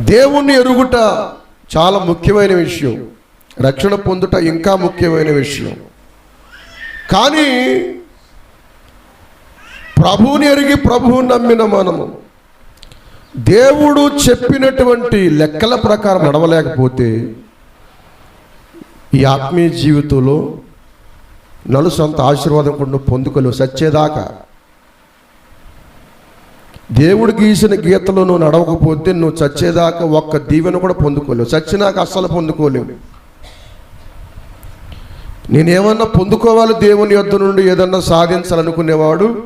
దేవుణ్ణి ఎరుగుట చాలా ముఖ్యమైన విషయం. రక్షణ పొందుట ఇంకా ముఖ్యమైన విషయం. కానీ ప్రభువుని ఎరిగి ప్రభువుని నమ్మిన మనము దేవుడు చెప్పినటువంటి లెక్కల ప్రకారం నడవలేకపోతే ఈ ఆత్మీయ జీవితంలో నలుసంత ఆశీర్వాదం కూడా పొందుకలు పొందుకోలేవు సచ్చేదాకా దేవుడు గీసిన గీతలో నువ్వు నడవకపోతే నువ్వు చచ్చేదాకా ఒక్క దీవెన కూడా పొందుకోలేవు. చచ్చినాక అస్సలు పొందుకోలేవు. నేనేమన్నా పొందుకోవాలి దేవుని యొద్ద నుండి ఏదన్నా సాధించాలనుకునేవాడు?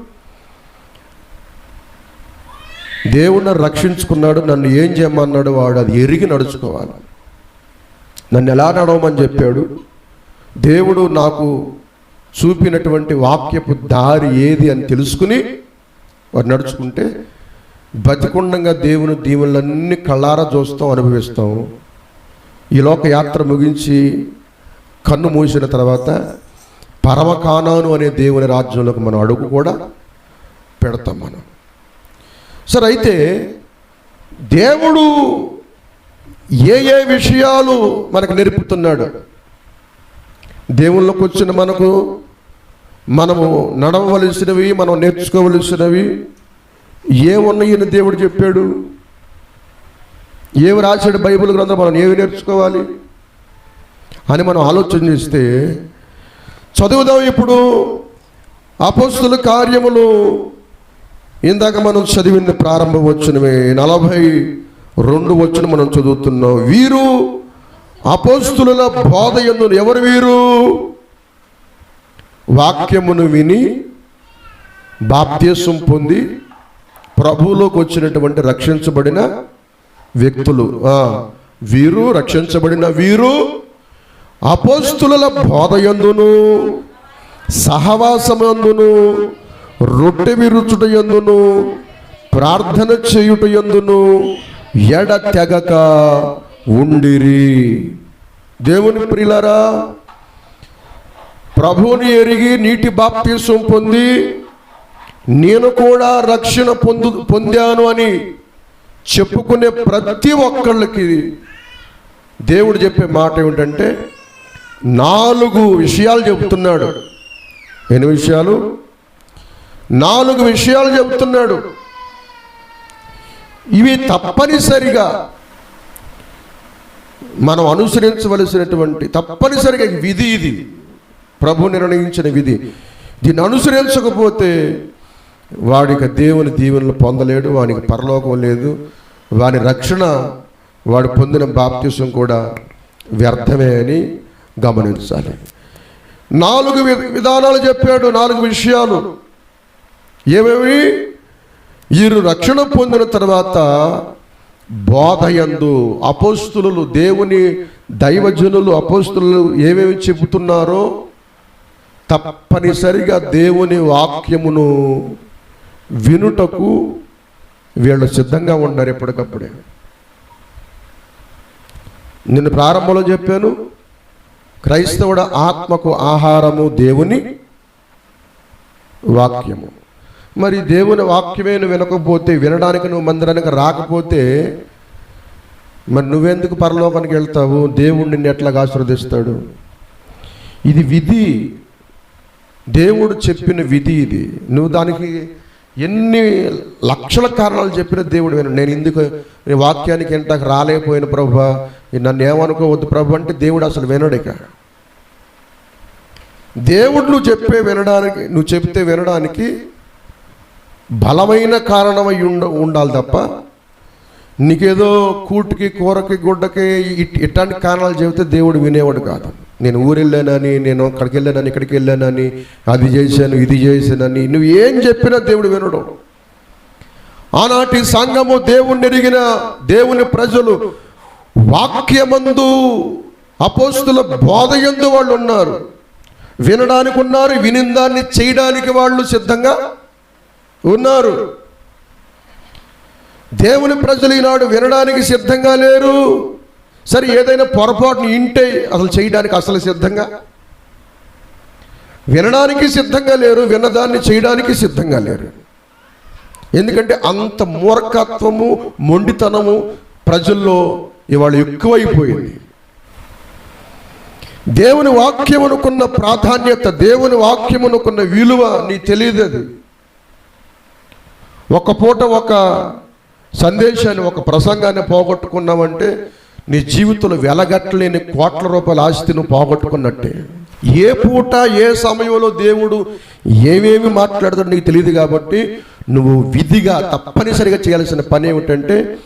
దేవుణ్ణి రక్షించుకున్నాడు నన్ను ఏం చేయమన్నాడు వాడు? అది ఎరిగి నడుచుకోవాలి. నన్ను ఎలా నడవమని చెప్పాడు? దేవుడు నాకు చూపినటువంటి వాక్యపు దారి ఏది అని తెలుసుకుని వారు నడుచుకుంటే బతికుండంగా దేవుని దీవులన్నీ కళ్ళారా చూస్తాం అనుభవిస్తాం. ఈ లోక యాత్ర ముగించి కన్ను మూసిన తర్వాత పరమకానాను అనే దేవుని రాజ్యంలోకి మనం అడుగు కూడా పెడతాం మనం. సరే అయితే దేవుడు ఏ ఏ విషయాలు మనకు నేర్పుతున్నాడు? దేవుళ్ళకి వచ్చిన మనకు మనము నడవలసినవి మనం నేర్చుకోవలసినవి ఏమున్నాయని దేవుడు చెప్పాడు? ఏమి రాశాడు బైబిల్ గ్రంథం? మనం ఏమి నేర్చుకోవాలి? అని మనం ఆలోచన చేస్తే చదువుదాం ఇప్పుడు అపోస్తుల కార్యములు. ఇందాక మనం చదివింది ప్రారంభం వచ్చినమే నలభై రెండు వచ్చిన మనం చదువుతున్నాం. వీరు అపోస్తుల బోధ ఎందు ఎవరు వీరు? వాక్యమును విని బాప్త్యసం పొంది ప్రభువులోకి వచ్చినటువంటి రక్షించబడిన వ్యక్తులు. వీరు రక్షించబడిన వీరు అపోస్తుల బోధయందును సహవాసమందును రొట్టె విరుచుట యందును ప్రార్థన చేయుట యందును ఎడ తెగక ఉండిరి. దేవుని ప్రియులరా ప్రభువుని ఎరిగి నీటి బాప్తీసం పొంది నేను కూడా రక్షణ పొందు పొందాను అని చెప్పుకునే ప్రతి ఒక్కళ్ళకి దేవుడు చెప్పే మాట ఏమిటంటే నాలుగు విషయాలు చెబుతున్నాడు. ఎన్ని విషయాలు? నాలుగు విషయాలు చెబుతున్నాడు. ఇవి తప్పనిసరిగా మనం అనుసరించవలసినటువంటి తప్పనిసరిగా విధి ఇది. ప్రభు నిర్ణయించిన విధి. దీన్ని అనుసరించకపోతే వాడికి దేవుని దీవెనలు పొందలేడు వానికి పరలోకం లేదు. వాని రక్షణ వాడు పొందిన బాప్తిసం కూడా వ్యర్థమే అని గమనించాలి. నాలుగు వి- విధానాలు చెప్పాడు నాలుగు విషయాలు. ఏమేమి వీరు రక్షణ పొందిన తర్వాత బోధయందు అపోస్తులు దేవుని దైవజనులు అపోస్తులు ఏమేమి చెబుతున్నారో తప్పనిసరిగా దేవుని వాక్యమును వినుటకు వీళ్ళు సిద్ధంగా ఉండరు ఎప్పటికప్పుడే. నిన్ను ప్రారంభంలో చెప్పాను క్రైస్తవుడ ఆత్మకు ఆహారము దేవుని వాక్యము. మరి దేవుని వాక్యమే నువ్వు వినకపోతే వినడానికి నువ్వు మందిరానికి రాకపోతే మరి నువ్వెందుకు పరలోకానికి వెళ్తావు? దేవుడు నిన్ను ఎట్లాగా ఆశీర్వదిస్తాడు? ఇది విధి. దేవుడు చెప్పిన విధి ఇది. నువ్వు దానికి ఎన్ని లక్షల కారణాలు చెప్పిన దేవుడు విను నేను ఎందుకు నీ వాక్యానికి ఎంతకు రాలేకపోయిన ప్రభు. నన్ను ఏమనుకోవద్దు ప్రభు అంటే దేవుడు అసలు వినడిక దేవుడు నువ్వు చెప్పే వినడానికి నువ్వు చెప్తే వినడానికి బలమైన కారణమై ఉండ ఉండాలి తప్ప నీకేదో కూటికి కూరకి గుడ్డకి ఇట్- ఇట్లాంటి కారణాలు చెబితే దేవుడు వినేవాడు కాదు. నేను ఊరు నేను అక్కడికి వెళ్ళానని ఇక్కడికి వెళ్ళానని అది చేశాను ఇది చేశానని నువ్వు ఏం చెప్పినా దేవుడు వినడు. ఆనాటి సంఘము దేవుణ్ణి ఎరిగిన దేవుని ప్రజలు వాక్యమందు అపోస్తుల బోధయందు వాళ్ళు ఉన్నారు. వినడానికి ఉన్నారు వినిందాన్ని చేయడానికి వాళ్ళు సిద్ధంగా ఉన్నారు. దేవుని ప్రజలు ఈనాడు వినడానికి సిద్ధంగా లేరు. సరే ఏదైనా పొరపాటును ఇంటే అసలు చేయడానికి అసలు సిద్ధంగా? వినడానికి సిద్ధంగా లేరు విన్నదాన్ని చేయడానికి సిద్ధంగా లేరు. ఎందుకంటే అంత మూర్ఖత్వము మొండితనము ప్రజల్లో ఇవాళ ఎక్కువైపోయింది. దేవుని వాక్యమునుకున్న ప్రాధాన్యత దేవుని వాక్యమునుకున్న విలువ నీ తెలియదు అది. ఒక పూట ఒక సందేశాన్ని ఒక ప్రసంగాన్ని పోగొట్టుకున్నామంటే నీ జీవితంలో వెలగట్టలేని కోట్ల రూపాయల ఆస్తి నువ్వు పోగొట్టుకున్నట్టే. ఏ పూట ఏ సమయంలో దేవుడు ఏమేమి మాట్లాడుతాడో నీకు తెలియదు కాబట్టి నువ్వు విధిగా తప్పనిసరిగా చేయాల్సిన పని ఏమిటంటే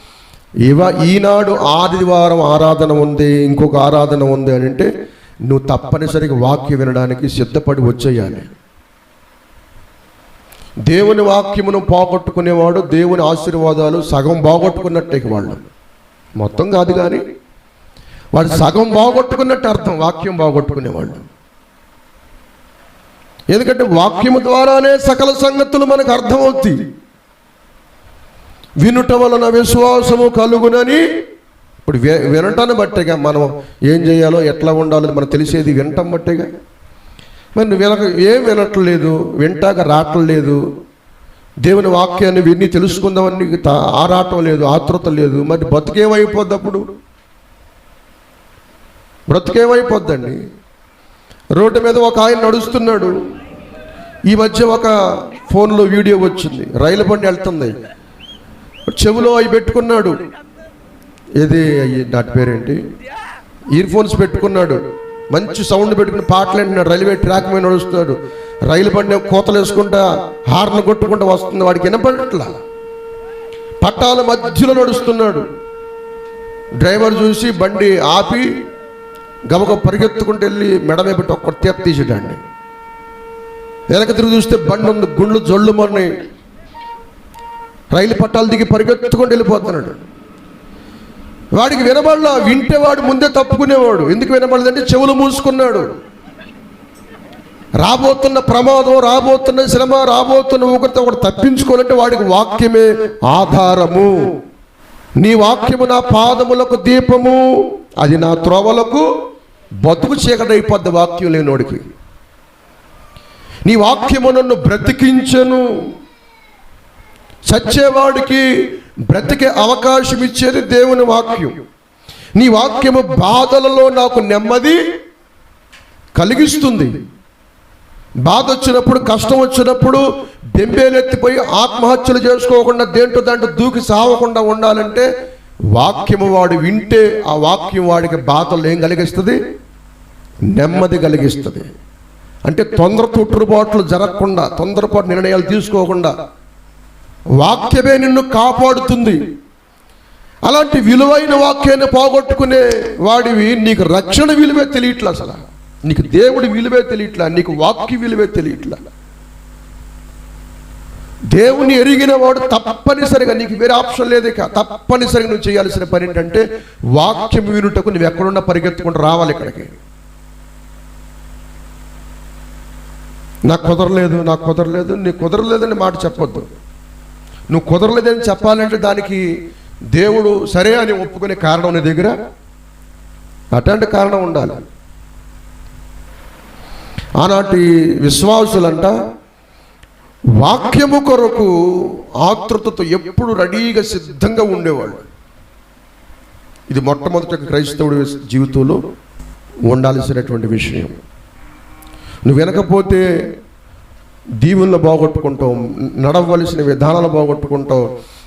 ఇవ ఈనాడు ఆదివారం ఆరాధన ఉంది ఇంకొక ఆరాధన ఉంది అని అంటే నువ్వు తప్పనిసరిగా వాక్యం వినడానికి సిద్ధపడి వచ్చేయాలి. దేవుని వాక్యమును పోగొట్టుకునేవాడు దేవుని ఆశీర్వాదాలు సగం పోగొట్టుకున్నట్టే వాళ్ళు. మొత్తం కాదు కానీ వాడు సగం బాగొట్టుకున్నట్టు అర్థం వాక్యం బాగొట్టుకునేవాళ్ళు ఎందుకంటే వాక్యము ద్వారానే సకల సంగతులు మనకు అర్థమవుతాయి. వినుట వలన విశ్వాసము కలుగునని ఇప్పుడు వినటాన్ని బట్టేగా మనం ఏం చేయాలో ఎట్లా ఉండాలో మనకు తెలిసేది వినటం బట్టేగా. మరి నువ్వు వినక ఏం వినట్లేదు వింటాక రావట్లేదు దేవుని వాక్యాన్ని విని తెలుసుకుందామని ఆరాటం లేదు ఆతృత లేదు. మరి బ్రతికేమైపోద్ది అప్పుడు బ్రతికేమైపోద్దండి? రోడ్డు మీద ఒక ఆయన నడుస్తున్నాడు. ఈ మధ్య ఒక ఫోన్లో వీడియో వచ్చింది. రైలు బండి వెళ్తుంది. చెవిలో అవి పెట్టుకున్నాడు. ఏది అయ్యి దాటి పేరేంటి? ఇయర్ ఫోన్స్ పెట్టుకున్నాడు. మంచి సౌండ్ పెట్టుకుని పాటలు అంటున్నాడు రైల్వే ట్రాక్ మీద నడుస్తున్నాడు. రైలు బండి కోతలు వేసుకుంటా హార్న్ కొట్టుకుంటూ వస్తుంది వాడికి వినపడట్లా. పట్టాల మధ్యలో నడుస్తున్నాడు. డ్రైవర్ చూసి బండి ఆపి గబగ పరిగెత్తుకుంటూ వెళ్ళి మెడ మీద పెట్టి ఒక్క తీత తీసేటండి వెనక తిరిగి చూస్తే బండి ఉంది గుండ్లు జొళ్ళు మొన్న రైలు పట్టాలు దిగి పరిగెత్తుకుంటూ వెళ్ళిపోతున్నాడు. వాడికి వినబడలా వింటేవాడు ముందే తప్పుకునేవాడు. ఎందుకు వినబడదంటే చెవులు మూసుకున్నాడు. రాబోతున్న ప్రమాదం రాబోతున్న శ్రమ రాబోతున్న ఊకత ఒకటి తప్పించుకోవాలంటే వాడికి వాక్యమే ఆధారము. నీ వాక్యము నా పాదములకు దీపము. అది నా త్రోవలకు బతుకు చీకటి అయిపోద్ది వాక్యం లేనోడికి. నీ వాక్యము నన్ను బ్రతికించను. చచ్చేవాడికి బ్రతికే అవకాశం ఇచ్చేది దేవుని వాక్యం. నీ వాక్యము బాధలలో నాకు నెమ్మది కలిగిస్తుంది. బాధ వచ్చినప్పుడు కష్టం వచ్చినప్పుడు బెంబేలెత్తిపోయి ఆత్మహత్యలు చేసుకోకుండా దేంట్లో దాంట్లో దూకి సావకుండా ఉండాలంటే వాక్యము వాడు వింటే ఆ వాక్యం వాడికి బాధలు ఏం కలిగిస్తుంది? నెమ్మది కలిగిస్తుంది. అంటే తొందర తుట్టుబాట్లు జరగకుండా తొందరపాటు నిర్ణయాలు తీసుకోకుండా వాక్యమే నిన్ను కాపాడుతుంది. అలాంటి విలువైన వాక్యాన్ని పోగొట్టుకునే వాడివి నీకు రక్షణ విలువే తెలియట్లా అసలు. నీకు దేవుడి విలువే తెలియట్లా నీకు వాక్య విలువే తెలియట్లా. దేవుని ఎరిగిన వాడు తప్పనిసరిగా నీకు వేరే ఆప్షన్ లేదు ఇక తప్పనిసరిగా నువ్వు చేయాల్సిన పని ఏంటంటే వాక్యం వినుటకు నువ్వు ఎక్కడున్నా పరిగెత్తుకుంటూ రావాలి ఇక్కడికి. నాకు కుదరలేదు నాకు కుదరలేదు నీకు కుదరలేదని మాట చెప్పొద్దు. నువ్వు కుదరలేదని చెప్పాలంటే దానికి దేవుడు సరే అని ఒప్పుకునే కారణం నీ దగ్గర? అటువంటి కారణం ఉండాలి. ఆనాటి విశ్వాసులంట వాక్యము కొరకు ఆతృతతో ఎప్పుడు రెడీగా సిద్ధంగా ఉండేవాళ్ళు. ఇది మొట్టమొదటి క్రైస్తవుడి జీవితంలో ఉండాల్సినటువంటి విషయం. నువ్వు వినకపోతే దీవులను బాగొట్టుకుంటాం నడవలసిన విధానాలు బాగొట్టుకుంటావు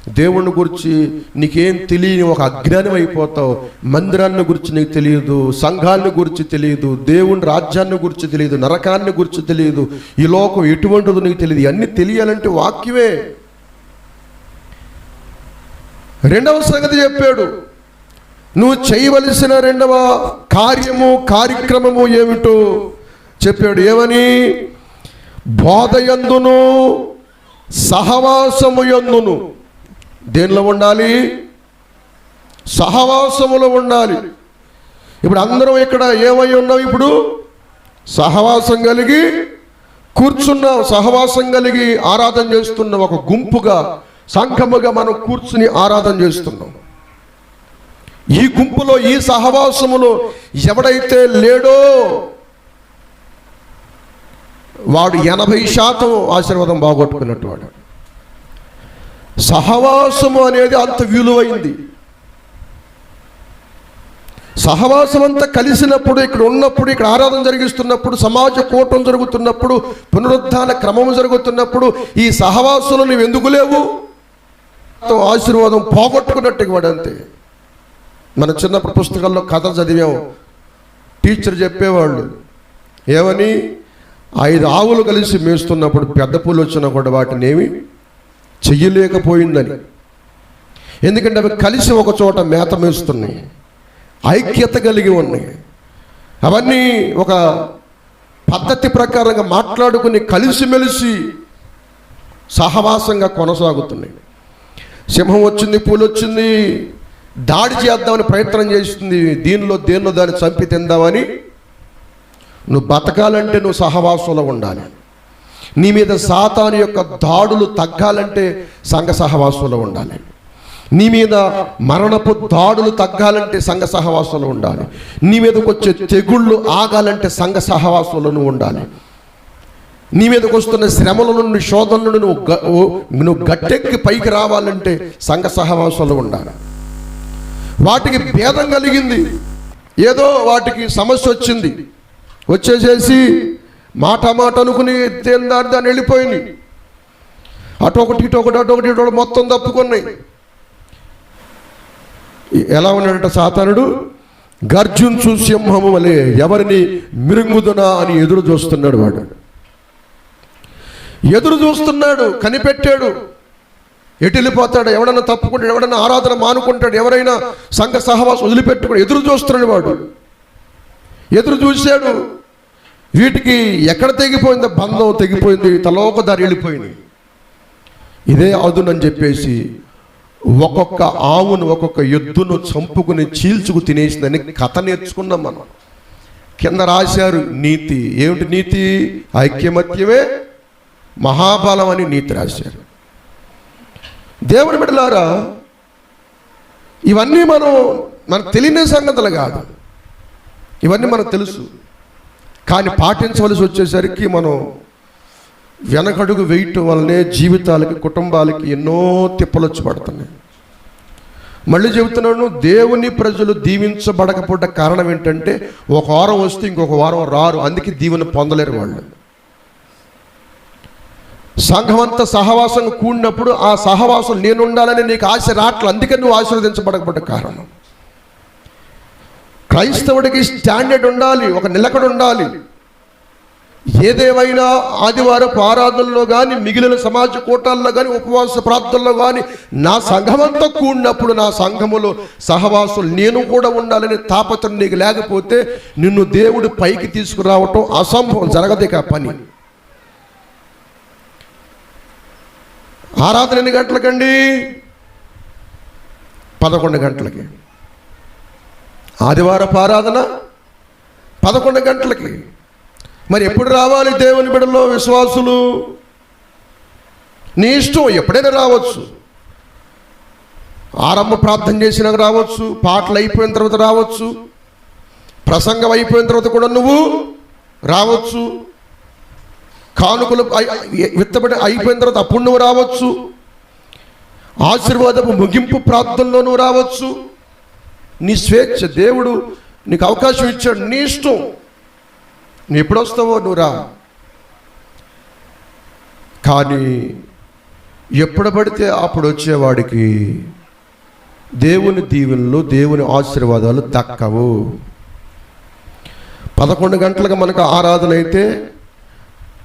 దేవుణ్ణి గురించి నీకేం తెలియని ఒక అజ్ఞానం అయిపోతావు మందిరాన్ని గురించి నీకు తెలియదు సంఘాన్ని గురించి తెలియదు దేవుని రాజ్యాన్ని గురించి తెలియదు నరకాన్ని గురించి తెలియదు ఈ లోకం ఎటువంటిదో నీకు తెలియదు అన్ని తెలియాలంటే వాక్యమే. రెండవ సంగతి చెప్పాడు నువ్వు చేయవలసిన రెండవ కార్యము కార్యక్రమము ఏమిటో చెప్పాడు ఏమని? బోధయందును సహవాసము యందును దేనిలో ఉండాలి? సహవాసములో ఉండాలి. ఇప్పుడు అందరం ఇక్కడ ఏమై ఉన్నాం ఇప్పుడు? సహవాసం కలిగి కూర్చున్నాం. సహవాసం కలిగి ఆరాధన చేస్తున్నాం. ఒక గుంపుగా సంఘముగా మనం కూర్చుని ఆరాధన చేస్తున్నాం. ఈ గుంపులో ఈ సహవాసములో ఎవడైతే లేడో వాడు ఎనభై శాతం ఆశీర్వాదం బాగొట్టుకున్నట్టు వాడు సహవాసము అనేది అంత విలువైంది. సహవాసం అంతా కలిసినప్పుడు ఇక్కడ ఉన్నప్పుడు ఇక్కడ ఆరాధన జరిగిస్తున్నప్పుడు సమాజ కూటం జరుగుతున్నప్పుడు పునరుద్ధాన క్రమం జరుగుతున్నప్పుడు ఈ సహవాసులు నువ్వు ఎందుకు లేవు? ఆశీర్వాదం పోగొట్టుకున్నట్టు వాడు అంతే. మన చిన్నప్పుడు పుస్తకాల్లో కథ చదివాము టీచర్ చెప్పేవాళ్ళు ఏమని? ఐదు ఆవులు కలిసి మేస్తున్నప్పుడు పెద్ద పూలు వచ్చినా కూడా వాటిని ఏమి చెయ్యలేకపోయిందని. ఎందుకంటే అవి కలిసి ఒక చోట మేత మేస్తున్నాయి ఐక్యత కలిగి ఉన్నాయి. అవన్నీ ఒక పద్ధతి ప్రకారంగా మాట్లాడుకుని కలిసిమెలిసి సహవాసంగా కొనసాగుతున్నాయి. సింహం వచ్చింది పూలు వచ్చింది దాడి చేద్దామని ప్రయత్నం చేస్తుంది దీనిలో దేనిలో దాన్ని చంపి తిందామని నువ్వు బతకాలంటే నువ్వు సహవాసంలో ఉండాలి. నీ మీద సాతాను యొక్క దాడులు తగ్గాలంటే సంఘ సహవాసంలో ఉండాలి. నీ మీద మరణపు దాడులు తగ్గాలంటే సంఘ సహవాసంలో ఉండాలి. నీ మీదకి వచ్చే తెగుళ్ళు ఆగాలంటే సంఘ సహవాసంలో నువ్వు ఉండాలి. నీ మీదకి వస్తున్న శ్రమల నుండి శోధనలను నుండి నువ్వు నువ్వు గట్టెక్కి పైకి రావాలంటే సంఘ సహవాసంలో ఉండాలి. వాటికి భేదం కలిగింది. ఏదో వాటికి సమస్య వచ్చింది. వచ్చేసేసి మాట మాట అనుకుని దేని దాని దాన్ని వెళ్ళిపోయింది. అటు ఒకటి ఇటు ఒకటి అటు ఒకటి ఇటు ఒకటి మొత్తం తప్పుకున్నాయి. ఎలా ఉన్నాడంట సాతానుడు? గర్జుంచు సింహము వలె ఎవరిని మిరుంగుదునా అని ఎదురు చూస్తున్నాడు వాడు. ఎదురు చూస్తున్నాడు కనిపెట్టాడు. ఎటు వెళ్ళిపోతాడు ఎవడన్నా తప్పుకుంటాడు ఎవడన్నా ఆరాధన మానుకుంటాడు ఎవరైనా సంఘ సహవాసం వదిలిపెట్టుకుని ఎదురు చూస్తున్నాడు వాడు. ఎదురు చూశాడు. వీటికి ఎక్కడ తెగిపోయిందో బంధం తెగిపోయింది తలోక దారి వెళ్ళిపోయింది. ఇదే అదునని చెప్పేసి ఒక్కొక్క ఆవును ఒక్కొక్క ఎద్దును చంపుకుని చీల్చుకు తినేసిందని కథ నేర్చుకున్నాం మనం. కింద రాశారు నీతి. ఏమిటి నీతి? ఐక్యమత్యమే మహాబలం అని నీతి రాశారు. దేవుని బిడ్డలారా ఇవన్నీ మనం మనకు తెలియని సంగతులు కాదు. ఇవన్నీ మనకు తెలుసు. కానీ పాటించవలసి వచ్చేసరికి మనం వెనకడుగు వేయటం వల్లనే జీవితాలకి కుటుంబాలకి ఎన్నో తిప్పలొచ్చి పడుతున్నాయి. మళ్ళీ చెబుతున్నాను దేవుని ప్రజలు దీవించబడకపోవడం కారణం ఏంటంటే ఒక వారం వస్తే ఇంకొక వారం రారు అందుకే దీవెన పొందలేరు వాళ్ళు. సంఘం అంతా సహవాసం కూడినప్పుడు ఆ సహవాసం నేను ఉండాలని నీకు ఆశ రావట్లేదు అందుకే నువ్వు ఆశీర్వదించబడకపోవడం కారణం. క్రైస్తవుడికి స్టాండర్డ్ ఉండాలి ఒక నిలకడ ఉండాలి. ఏదేమైనా ఆదివారపు ఆరాధనలో కానీ మిగిలిన సమాజ కూటాల్లో కానీ ఉపవాస ప్రార్థనలో కానీ నా సంఘమంతా కూడినప్పుడు నా సంఘములో సహవాసం నేను కూడా ఉండాలని తాపత్రం నీకు లేకపోతే నిన్ను దేవుడు పైకి తీసుకురావటం అసంభవం జరగదు ఆ పని. ఆరాధన ఎన్ని గంటలకండి? పదకొండు గంటలకి. ఆదివారపు ఆరాధన పదకొండు గంటలకి. మరి ఎప్పుడు రావాలి దేవుని బిడలో విశ్వాసులు? నీ ఇష్టం ఎప్పుడైనా రావచ్చు. ఆరంభ ప్రార్థన చేసినాక రావచ్చు పాటలు అయిపోయిన తర్వాత రావచ్చు ప్రసంగం అయిపోయిన తర్వాత కూడా నువ్వు రావచ్చు. కానుకలు విత్తబడి అయిపోయిన తర్వాత అప్పుడు నువ్వు రావచ్చు. ఆశీర్వాదపు ముగింపు ప్రార్థనలో నువ్వు రావచ్చు. నీ స్వేచ్ఛ దేవుడు నీకు అవకాశం ఇచ్చాడు నీ ఇష్టం. నువ్వు ఎప్పుడు వస్తావో నువ్వు రా. కానీ ఎప్పుడు పడితే అప్పుడు వచ్చేవాడికి దేవుని దీవెనలు దేవుని ఆశీర్వాదాలు దక్కవు. పదకొండు గంటలకు మనకు ఆరాధన అయితే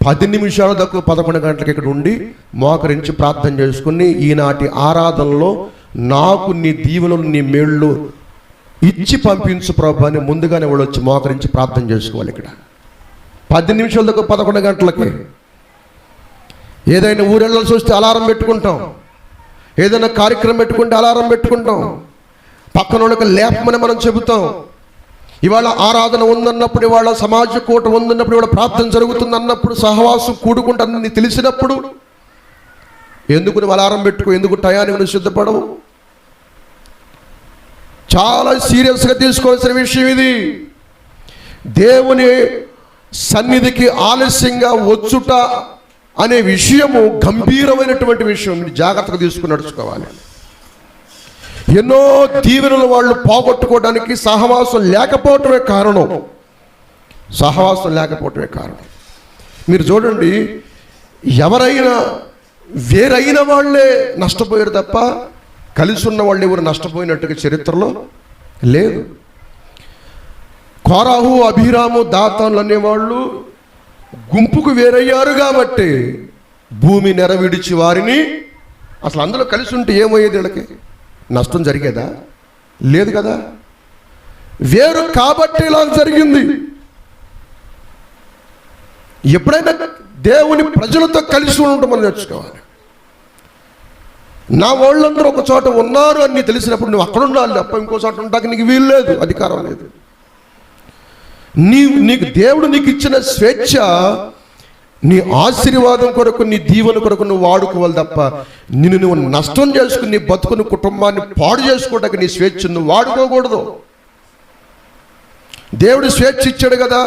పది నిమిషాల దక్కు పదకొండు గంటలకు ఇక్కడ ఉండి మోకరించి ప్రార్థన చేసుకుని ఈనాటి ఆరాధనలో నాకు నీ దీవెనలు నీ మేళ్ళు ఇచ్చి పంపించు ప్రభు అని ముందుగానే వాళ్ళు వచ్చి మోకరించి ప్రార్థన చేసుకోవాలి ఇక్కడ. పది నిమిషాల దాకా పదకొండు గంటలకి. ఏదైనా ఊరెళ్ళాల్సి వస్తే అలారం పెట్టుకుంటాం. ఏదైనా కార్యక్రమం పెట్టుకుంటే అలారం పెట్టుకుంటాం. పక్కన వాళ్ళకి లేపమని మనం చెబుతాం. ఇవాళ ఆరాధన ఉందన్నప్పుడు ఇవాళ సమాజ కూట ఉందన్నప్పుడు ఇవాళ ప్రార్థన జరుగుతుంది అన్నప్పుడు సహవాసం కూడుకుంటుందని తెలిసినప్పుడు ఎందుకు నువ్వు అలారం పెట్టుకో ఎందుకు టయానికి నువ్వు సిద్ధపడవు చాలా సీరియస్గా తీసుకోవాల్సిన విషయం ఇది. దేవుని సన్నిధికి ఆలస్యంగా వచ్చుట అనే విషయము గంభీరమైనటువంటి విషయం. మీరు జాగ్రత్తగా తీసుకుని నడుచుకోవాలి. ఎన్నో దీవెనలు వాళ్ళు పోగొట్టుకోవడానికి సహవాసం లేకపోవటమే కారణం. సహవాసం లేకపోవటమే కారణం. మీరు చూడండి ఎవరైనా వేరైన వాళ్ళే నష్టపోయారు తప్ప కలిసి ఉన్న వాళ్ళు ఎవరు నష్టపోయినట్టుగా చరిత్రలో లేదు. కోరాహు అభిరాము దాతాన్లు అనేవాళ్ళు గుంపుకు వేరయ్యారు కాబట్టి భూమి నెరవిడిచి వారిని అసలు అందులో కలిసి ఉంటే ఏమయ్యేది వీళ్ళకి? నష్టం జరిగేదా? లేదు కదా. వేరు కాబట్టి ఇలా జరిగింది. ఎప్పుడైనా దేవుని ప్రజలతో కలిసి ఉండటం మనం నేర్చుకోవాలి. నా వాళ్ళందరూ ఒక చోట ఉన్నారు అని తెలిసినప్పుడు నువ్వు అక్కడ ఉండాలి తప్ప ఇంకో చోట ఉండడానికి నీకు వీలు లేదు అధికారం లేదు. నీ నీకు దేవుడు నీకు ఇచ్చిన స్వేచ్ఛ నీ ఆశీర్వాదం కొరకు నీ దీవెన కొరకు నువ్వు వాడుకోవాలి తప్ప నిన్ను నువ్వు నష్టం చేసుకుని నీ బతుకుని కుటుంబాన్ని పాడు చేసుకోవడానికి నీ స్వేచ్ఛ నువ్వు వాడుకోకూడదు. దేవుడు స్వేచ్ఛ ఇచ్చాడు కదా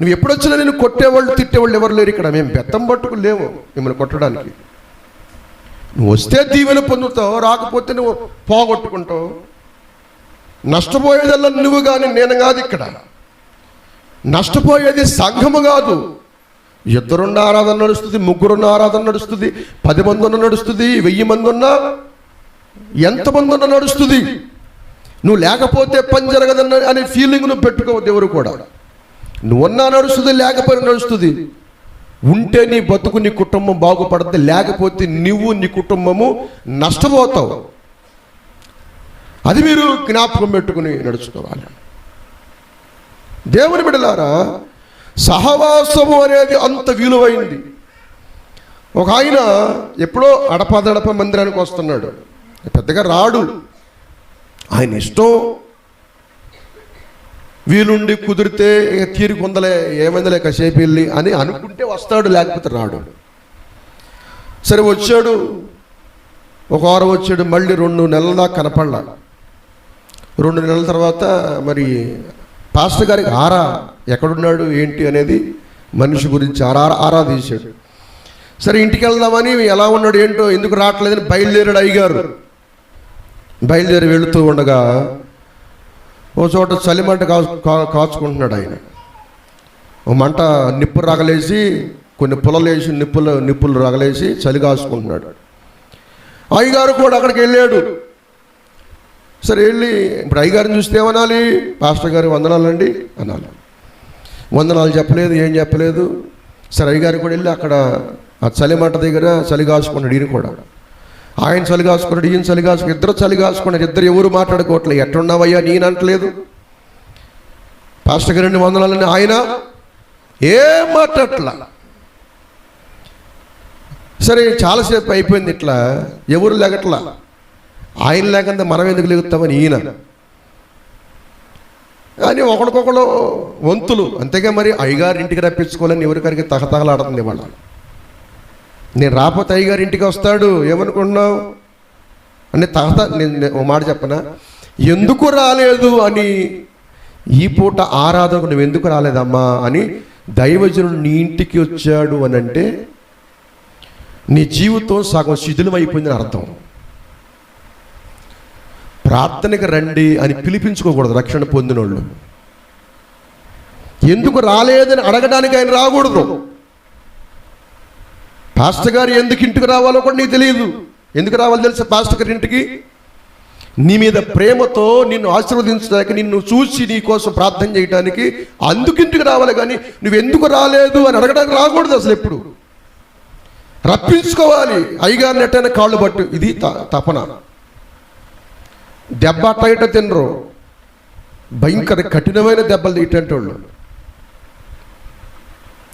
నువ్వు ఎప్పుడొచ్చినా నేను కొట్టేవాళ్ళు తిట్టేవాళ్ళు ఎవరు లేరు ఇక్కడ. మేము బెత్తం పట్టుకు లేవు మిమ్మల్ని కొట్టడానికి. నువ్వు వస్తే దీవెన పొందుతావు రాకపోతే నువ్వు పోగొట్టుకుంటావు. నష్టపోయేదల్లా నువ్వు కానీ నేను కాదు ఇక్కడ. నష్టపోయేది సంఘము కాదు. ఇద్దరున్న ఆరాధన నడుస్తుంది ముగ్గురున్న ఆరాధన నడుస్తుంది పది మంది ఉన్న నడుస్తుంది వెయ్యి మంది ఉన్నా ఎంతమంది ఉన్న నడుస్తుంది? నువ్వు లేకపోతే పని జరగదన్న అనే ఫీలింగ్ నువ్వు పెట్టుకోవద్దు ఎవరు కూడా. నువ్వున్నా నడుస్తుంది లేకపోయినా నడుస్తుంది. ఉంటే నీ బతుకు నీ కుటుంబం బాగుపడుతుంది లేకపోతే నువ్వు నీ కుటుంబము నష్టపోతావు. అది మీరు జ్ఞాపకం పెట్టుకుని నడుచుకోవాలి. దేవుని బిడలారా సహవాసము అనేది అంత విలువైంది. ఒక ఆయన ఎప్పుడో అడపదడప మందిరానికి వస్తున్నాడు. పెద్దగా రాడు. ఆయన ఇష్టం వీలుండి కుదిరితే ఇక తీరి కొందలే ఏమైందలే కాసేపు వెళ్ళి అని అనుకుంటే వస్తాడు లేకపోతే రాడు. సరే వచ్చాడు. ఒక వారం వచ్చాడు మళ్ళీ రెండు నెలల దాకా కనపడలా. రెండు నెలల తర్వాత మరి పాస్టర్ గారికి ఆరా ఎక్కడున్నాడు ఏంటి అనేది మనిషి గురించి ఆరా ఆరా తీశాడు. సరే ఇంటికి వెళ్దామని ఎలా ఉన్నాడు ఏంటో ఎందుకు రావట్లేదని బయలుదేరాడు అయ్యగారు. బయలుదేరి వెళుతూ ఉండగా ఓ చోట చలిమంట కా కా- కాచుకుంటున్నాడు ఆయన. ఓ మంట నిప్పు రగలేసి కొన్ని పుల్లలేసి నిప్పులు నిప్పులు రగలేసి చలి కాచుకుంటున్నాడు. అయ్యగారు కూడా అక్కడికి వెళ్ళాడు. సరే వెళ్ళి ఇప్పుడు అయ్యగారిని చూస్తే ఏమనాలి? పాస్టర్ గారు వందనాలండి అనాలి. వందనాలు చెప్పలేదు ఏం చెప్పలేదు. సరే అయ్యగారు కూడా వెళ్ళి అక్కడ ఆ చలిమంట దగ్గర చలి కాచుకున్నాడు ఈయన కూడా. ఆయన చలిగాసుకున్నాడు ఈయన చలి కాసుకుని ఇద్దరు చలిగాసుకున్నారు ఇద్దరు ఎవరు మాట్లాడుకోవట్లేదు. ఎట్టున్నావయ్యా నేను అంటలేదు పాస్టర్ గారిని వందనాలని ఆయన ఏం మాట్లాడట్లా. సరే చాలాసేపు అయిపోయింది ఇట్లా ఎవరు లేగట్లా. ఆయన లేకుండా మనం ఎందుకు లేగుతామని ఈయన. కానీ ఒకరికొకరు వంతులు. అంతేగా మరి అయ్యగారి ఇంటికి రప్పించుకోవాలని ఎవరికరికి తహతహలాడుతుంది వాళ్ళు. నేను రాపోతే అయ్యగారి ఇంటికి వస్తాడు ఏమనుకుంటున్నావు? అని తాత నేను ఓ మాట చెప్పనా? ఎందుకు రాలేదు అని ఈ పూట ఆరాధనకు నువ్వు ఎందుకు రాలేదమ్మా అని దైవజనుడు నీ ఇంటికి వచ్చాడు అని అంటే నీ జీవితం సగం శిథిలం అయిపోయిందని అర్థం. ప్రార్థనకి రండి అని పిలిపించుకోకూడదు రక్షణ పొందినోళ్ళు. ఎందుకు రాలేదని అడగడానికి ఆయన రాకూడదు. పాస్టర్ గారు ఎందుకు ఇంటికి రావాలో కూడా నీకు తెలియదు. ఎందుకు రావాలో తెలుసా పాస్టర్ గారి ఇంటికి? నీ మీద ప్రేమతో నిన్ను ఆశీర్వదించడానికి నిన్ను చూసి నీ కోసం ప్రార్థన చేయడానికి అందుకు ఇంటికి రావాలి కానీ నువ్వు ఎందుకు రాలేదు అని అడగడానికి రాకూడదు అసలు ఎప్పుడు. రప్పించుకోవాలి. అయ్యగారిని ఎట్టైనా కాళ్ళు పట్టు. ఇది త- తపన. దెబ్బ అట్ట తినరు. భయంకర కఠినమైన దెబ్బలు తిట్టేటోళ్ళు వాళ్ళు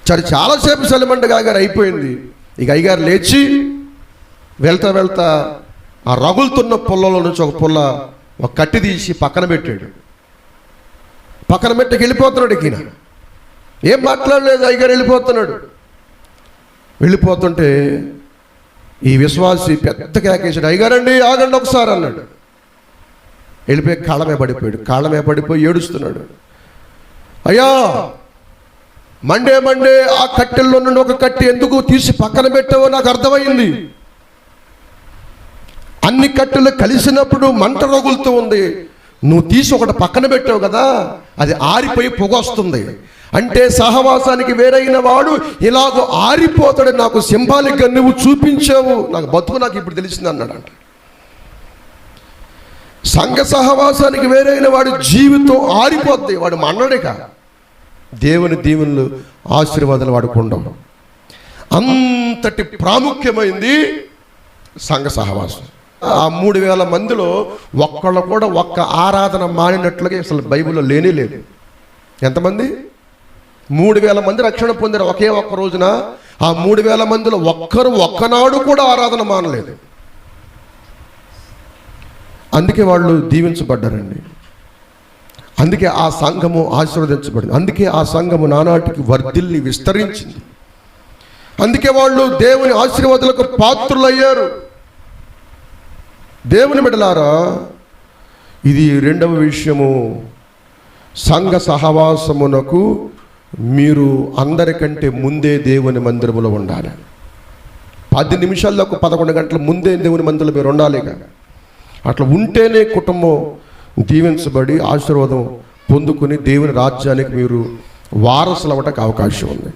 సరే చాలాసేపు సెలమంట గారు అయిపోయింది. ఇక అయ్యగారు లేచి వెళ్తా వెళ్తా ఆ రగులుతున్న పుల్లలో నుంచి ఒక పుల్ల ఒక కట్టి తీసి పక్కన పెట్టాడు. పక్కన పెట్టకి వెళ్ళిపోతున్నాడు ఈయన. ఏం మాట్లాడలేదు అయ్యగారు వెళ్ళిపోతున్నాడు. వెళ్ళిపోతుంటే ఈ విశ్వాసి పెద్ద కేకేశాడు అయ్యగారండి ఆగండి ఒకసారి అన్నాడు. వెళ్ళిపోయి కాళ్ళమే పడిపోయాడు. కాళ్ళమే పడిపోయి ఏడుస్తున్నాడు. అయ్యా మండే మండే ఆ కట్టెల్లో నుండి ఒక కట్టి ఎందుకు తీసి పక్కన పెట్టావో నాకు అర్థమైంది. అన్ని కట్టెలు కలిసినప్పుడు మంట రగులుతూ ఉంది. నువ్వు తీసి ఒకటి పక్కన పెట్టావు కదా అది ఆరిపోయి పొగ వస్తుంది. అంటే సహవాసానికి వేరైన వాడు ఇలాగో ఆరిపోతాడు నాకు సింబాలిక్గా నువ్వు చూపించావు. నాకు బతుకు నాకు ఇప్పుడు తెలిసింది అన్నాడంట. సంఘ సహవాసానికి వేరైన వాడు జీవితం ఆరిపోద్ది వాడు మన్నడిక. దేవుని దీవెనలు ఆశీర్వాదాలు వాడుకుంటాం. అంతటి ప్రాముఖ్యమైంది సంఘ సహవాసం. ఆ మూడు వేల మందిలో ఒక్కళ్ళు కూడా ఒక్క ఆరాధన మానినట్లుగా అసలు బైబిల్లో లేనే లేదు. ఎంతమంది? మూడు వేల మంది రక్షణ పొందారు ఒకే ఒక్క రోజున ఆ మూడు వేల మందిలో ఒక్కరు ఒక్కనాడు కూడా ఆరాధన మానలేదు. అందుకే వాళ్ళు దీవించబడ్డారండి. అందుకే ఆ సంఘము ఆశీర్వదించబడింది. అందుకే ఆ సంఘము నానాటికి వర్ధిల్ని విస్తరించింది. అందుకే వాళ్ళు దేవుని ఆశీర్వాదాలకు పాత్రులయ్యారు. దేవుని బిడలారా ఇది రెండవ విషయము. సంఘ సహవాసమునకు మీరు అందరికంటే ముందే దేవుని మందిరములో ఉండాలి. పది నిమిషాలకు పదకొండు గంటల ముందే దేవుని మందిరంలో మీరు ఉండాలి కదా అట్లా ఉంటేనే కుటుంబం దీవించబడి ఆశీర్వాదం పొందుకుని దేవుని రాజ్యానికి మీరు వారసులు అవకాశం ఉంది.